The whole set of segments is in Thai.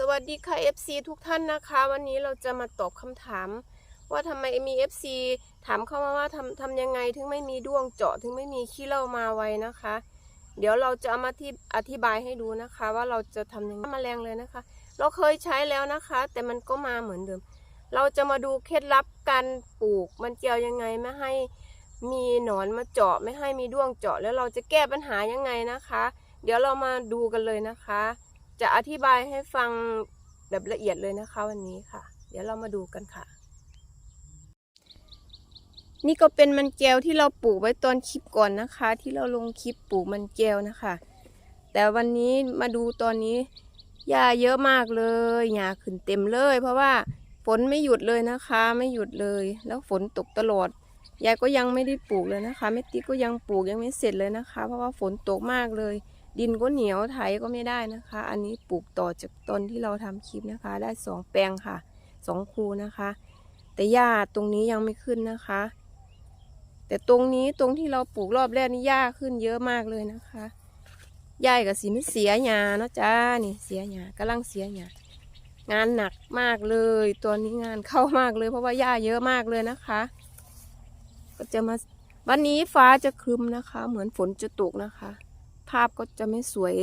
สวัสดีค่ะ FC ทุกท่านนะคะ วันนี้เราจะมาตอบคำถาม ว่าทำไมมี FC ถามเข้ามาว่าทำทำยังไงถึงไม่มีด้วงเจาะถึงไม่มีขี้เล้ามาไว้นะคะ เดี๋ยวเราจะเอามาที่อธิบายให้ดูนะคะ ว่าเราจะทำยังไงแมลงเลยนะคะ เราเคยใช้แล้วนะคะ แต่มันก็มาเหมือนเดิม เราจะมาดูเคล็ดลับการปลูกมันเจียวยังไงไม่ให้มีหนอนมาเจาะไม่ให้มีด้วงเจาะแล้วเราจะแก้ปัญหายังไงนะคะ เดี๋ยวเรามาดูกันเลยนะคะ จะอธิบายให้ฟังแบบละเอียดเลยนะคะวันนี้ค่ะ เดี๋ยวเรามาดูกันค่ะ นี่ก็เป็นมันแก้วที่เราปลูกไว้ตอนคลิปก่อนนะคะ ที่เราลงคลิปปลูกมันแก้วนะคะ แต่วันนี้มาดูตอนนี้หญ้าเยอะมากเลยหญ้าขึ้นเต็มเลย เพราะว่าฝนไม่หยุดเลยนะคะ ไม่หยุดเลย แล้วฝนตกตลอดยายก็ยังไม่ได้ปลูกเลยนะคะแม่ติ๊กก็ยังปลูกยังไม่เสร็จเลยนะคะ เพราะว่าฝนตกมากเลย ดินก็เหนียวไถก็ไม่ได้นะคะ อันนี้ปลูกต่อจากต้นที่เราทำคลิปนะคะ ได้สองแปลงค่ะสองคูนะคะ แต่หญ้าตรงนี้ยังไม่ขึ้นนะคะ แต่ตรงนี้ตรงที่เราปลูกรอบแรกนี่หญ้าขึ้นเยอะมากเลยนะคะยากับสีไม่เสียหญ้าเนาะจ้านี่เสียหญ้ากำลังเสียหญ้างานหนักมากเลยตัวนี้งานเข้ามากเลย เพราะว่าหญ้าเยอะมากเลยนะคะ ก็จะมาวันนี้ฟ้าจะครึมนะคะ เหมือนฝนจะตกนะคะ ภาพก็จะไม่สวย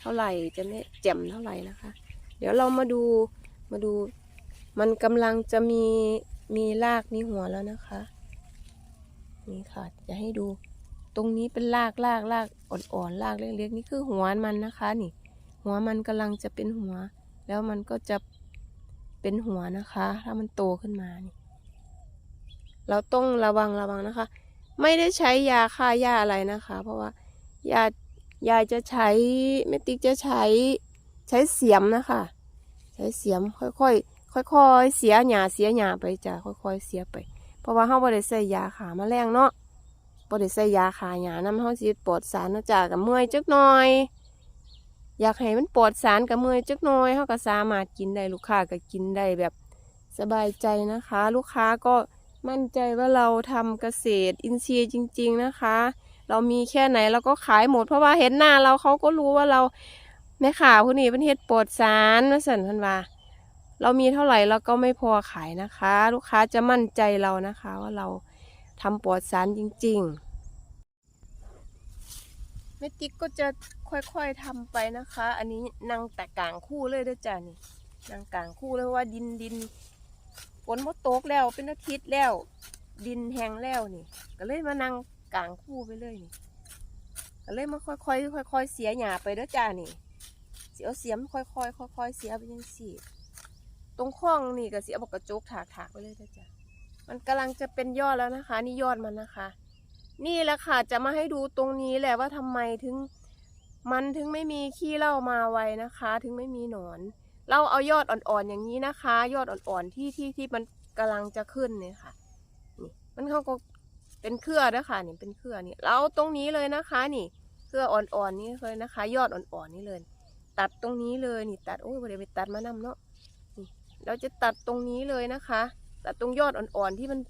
เท่าไหร่จะไม่แจ่มเท่าไหร่นะคะ เดี๋ยวเรามาดูมาดู มันกำลังจะมีมีรากมีหัวแล้วนะคะ นี่ค่ะจะให้ดูตรงนี้เป็นรากรากรากอ่อนๆรากเล็กๆนี่คือหัวมันนะคะนี่ หัวมันกำลังจะเป็นหัว แล้วมันก็จะเป็นหัวนะคะ ถ้ามันโตขึ้นมานี่ เราต้องระวังระวังนะคะ ไม่ได้ใช้ยาฆ่าหญ้าอะไรนะคะ เพราะว่ายา ยายจะใช้แม่ติ๊กจะใช้ใช้เสียมนะคะ ใช้เสียมค่อยๆค่อยๆเสียหญ้าเสียหญ้าไปจ้ะค่อยๆเสียไป เพราะว่าเฮาบ่ได้ใส่ยาขาแมลงเนาะบ่ได้ใส่ยาขาหญ้านำเฮาสิปลอดสารเนาะจ้ะกับเมื่อยจักหน่อย อยากให้มันปลอดสารกับเมื่อยจักหน่อยเฮาก็สามารถกินได้ลูกค้าก็กินได้แบบสบายใจนะคะ ลูกค้าก็มั่นใจว่าเราทำเกษตรอินทรีย์จริง ๆนะคะ เรามีแค่ไหนเราก็ขายหมด เพราะว่าเห็นหน้าเราเขาก็รู้ว่าเราแม่ข่าวผู้นี้เป็นเฮ็ดปลอดสารนะสันพันว่า เรามีเท่าไหร่เราก็ไม่พอขายนะคะ ลูกค้าจะมั่นใจเรานะคะ ว่าเราทำปลอดสารจริง ๆ แม่ติ๊กก็จะค่อยๆทำไปนะคะ อันนี้นางแต่กลางคู่เลยด้วยจ้ะนี่นางกลางคู่เลยว่าดินดินฝนมดตกแล้วเป็นอาทิตย์แล้ว ดินแห้งแล้วนี่ ก็เลยมานั่ง ลางคู่ไปเลยนี่ก็เลยมาค่อยๆค่อยๆเสียหญ้าไปเด้อจ้านี่เสียเสียมค่อยๆค่อยๆเสียไปยังสี่ตรงข้องนี่ก็เสียบอกกระจกถากถากๆไปเลยเด้อจ้ามันกำลังจะเป็นยอดแล้วนะคะ นี่ยอดมันนะคะ นี่แหละค่ะจะมาให้ดูตรงนี้แหละว่าทำไมถึง มันถึงไม่มีขี้เล้ามาไวนะคะ ถึงไม่มีหนอน เราเอายอดอ่อนๆอย่างนี้นะคะ ยอดอ่อนๆที่ที่ที่มันกำลังจะขึ้นเนี่ยค่ะนี่มันเขาก็ เป็นเครือนะคะนี่เป็นเครือนี่เราตรงนี้เลยนะคะ นี่เครืออ่อนๆนี่เลยนะคะ ยอดอ่อนๆนี่เลย ตัดตรงนี้เลยนี่ตัดโอ้ยเดี๋ยวไปตัดมานำเนาะนี่เราจะตัดตรงนี้เลยนะคะ ตัดตรงยอดอ่อนๆที่มัน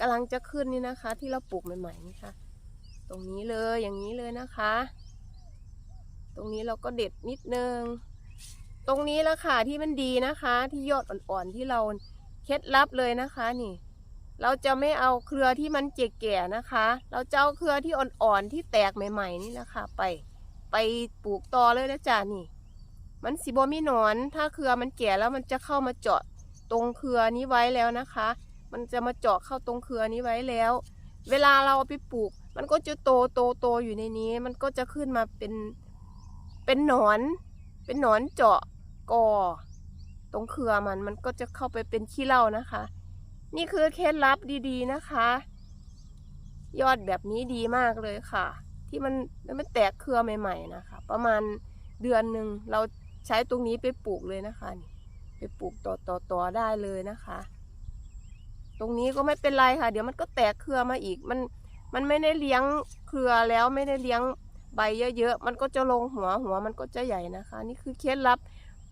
กำลังจะขึ้นนี่นะคะ ที่เราปลูกใหม่ๆนี่ค่ะ ตรงนี้เลยอย่างนี้เลยนะคะ ตรงนี้เราก็เด็ดนิดนึงตรงนี้ละค่ะที่มันดีนะคะ ที่ยอดอ่อนๆที่เราเคล็ดลับเลยนะคะนี่ เราจะไม่เอาเครือที่มันเก่ๆนะคะ เราจะเอาเครือที่อ่อนๆที่แตกใหม่ ๆ นี่นะคะ ไป ไปปลูกต่อเลยนะจ๊ะนี่ มันสิบมีหนอน ถ้าเครือมันแก่แล้วมันจะเข้ามาเจาะตรงเครือนี้ไว้แล้วนะคะ มันจะมาเจาะเข้าตรงเครือนี้ไว้แล้ว เวลาเราเอาไปปลูก มันก็จะโตโตโตอยู่ในนี้ มันก็จะขึ้นมาเป็น เป็นหนอน เป็นหนอนเจาะกอตรงเครือมัน มันก็จะเข้าไปเป็นขี้เล้านะคะ นี่คือเคล็ดลับดีๆนะคะ ยอดแบบนี้ดีมากเลยค่ะ ที่มันมันแตกเครือใหม่ๆนะคะ ประมาณเดือนหนึ่งเราใช้ตรงนี้ไปปลูกเลยนะคะนี่ไปปลูกต่อต่อต่อได้เลยนะคะ ตรงนี้ก็ไม่เป็นไรค่ะ เดี๋ยวมันก็แตกเครือมาอีก มันมันไม่ได้เลี้ยงเครือแล้วไม่ได้เลี้ยงใบเยอะๆ มันก็จะลงหัวหัวมันก็จะใหญ่นะคะ นี่คือเคล็ดลับ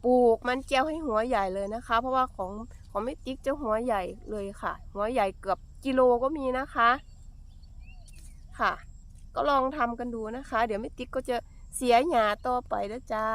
ปลูกมันแก้วให้หัวใหญ่เลยนะคะ เพราะว่าของ ของแม่ติ๊กจะหัวใหญ่เลยค่ะ หัวใหญ่เกือบกิโลก็มีนะคะ ค่ะ ก็ลองทำกันดูนะคะ เดี๋ยวแม่ติ๊กก็จะเสียหยาต่อไปแล้วจ้า